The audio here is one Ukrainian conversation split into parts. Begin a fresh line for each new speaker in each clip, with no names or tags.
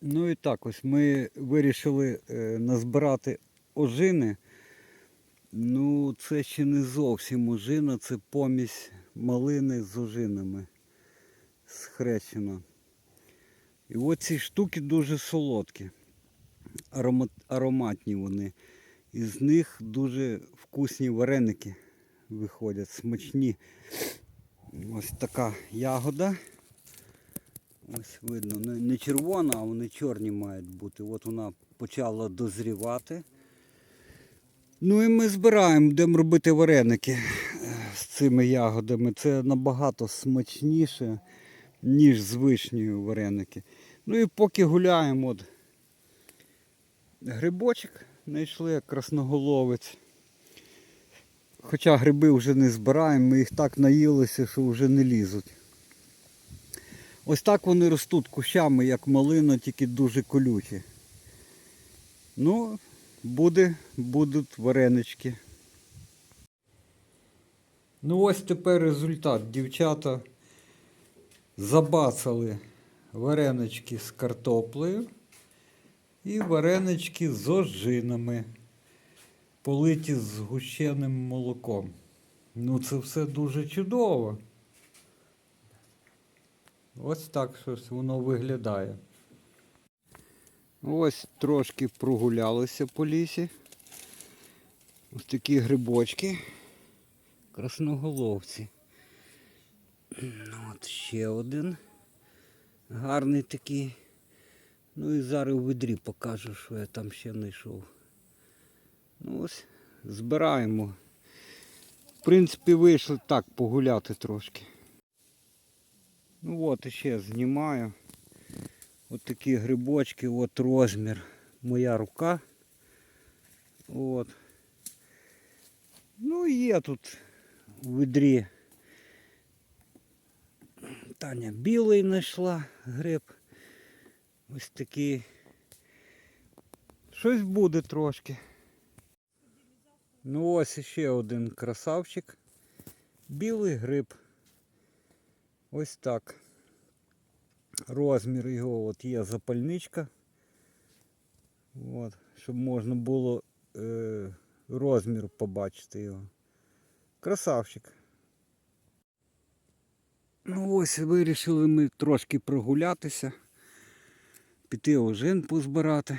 Ну і так ось ми вирішили е, назбирати ожини. Ну, це ще не зовсім ожина, це помість малини з ожинами схрещена. І от ці штуки дуже солодкі, аромат, ароматні вони. Із них дуже вкусні вареники виходять, смачні. Ось така ягода. Ось видно, не- червона, а вони чорні мають бути. От вона почала дозрівати. Ну і ми збираємо, будемо робити вареники е, з цими ягодами. Це набагато смачніше, ніж з вишнею вареники. Ну і поки гуляємо, от грибочок знайшли красноголовець. Хоча гриби вже не збираємо, ми їх так наїлися, що вже не лізуть. Ось так вони ростуть кущами, як малина, тільки дуже колючі. Ну, буде, будуть варенички. Ну ось тепер результат. Дівчата забацали варенички з картоплею і варенички з ожинами, политі з згущеним молоком. Ну це все дуже чудово. Ось так щось воно виглядає. Ось трошки прогулялися по лісі. Ось такі грибочки. Красноголовці. Ну, От ще один. Гарний такий. Ну і зараз у відрі покажу, що я там ще знайшов. Ну ось, збираємо. В принципі, вийшли так погуляти трошки. Ну от іще знімаю. От такі грибочки, от розмір. Моя рука. От. Ну і є тут у відрі. Таня білий знайшла гриб. Ось такий. Щось буде трошки. Ну ось ще один красавчик. Білий гриб. Ось так. Розмір його от є запальничка. От, щоб можна було е, розмір побачити його. Красавчик. Ну ось вирішили ми трошки прогулятися, піти ожин позбирати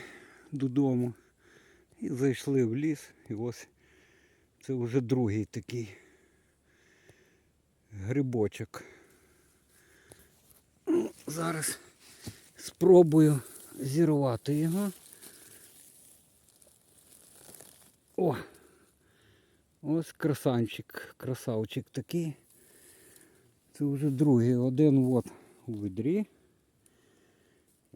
додому. І зайшли в ліс. І ось це вже другий такий грибочок. Зараз спробую зірвати його. О! Ось красанчик, красавчик такий. Це вже другий. Один от у відрі.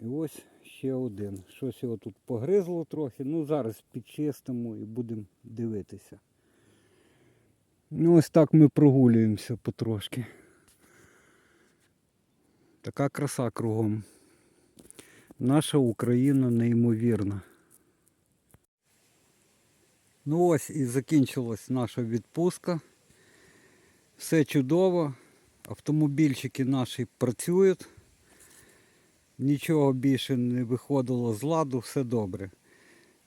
І ось ще один. Щось його тут погризло трохи. Ну зараз підчистимо і будемо дивитися. Ну ось так ми прогулюємося потрошки. Така краса кругом. Наша Україна неймовірна. Ну ось і закінчилась наша відпустка. Все чудово. Автомобільчики наші працюють. Нічого більше не виходило з ладу, все добре.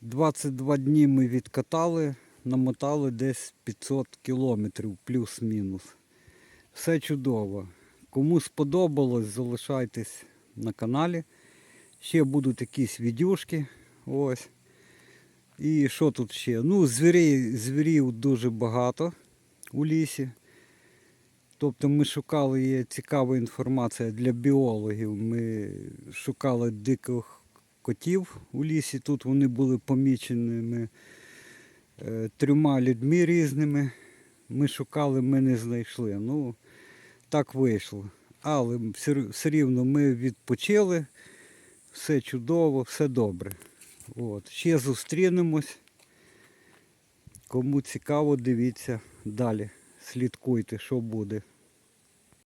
22 дні ми відкатали, намотали десь 500 кілометрів плюс-мінус. Все чудово. Кому сподобалось, залишайтесь на каналі. Ще будуть якісь відюшки. Ось. І що тут ще? Ну, звірів, звірів дуже багато у лісі. Тобто ми шукали, є цікава інформація для біологів. Ми шукали диких котів у лісі. Тут вони були поміченими е, трьома людьми різними. Ми шукали, ми не знайшли. Ну, так вийшло. Але все, рівно ми відпочили, все чудово, все добре. От. Ще зустрінемось. Кому цікаво, дивіться далі. Слідкуйте, що буде.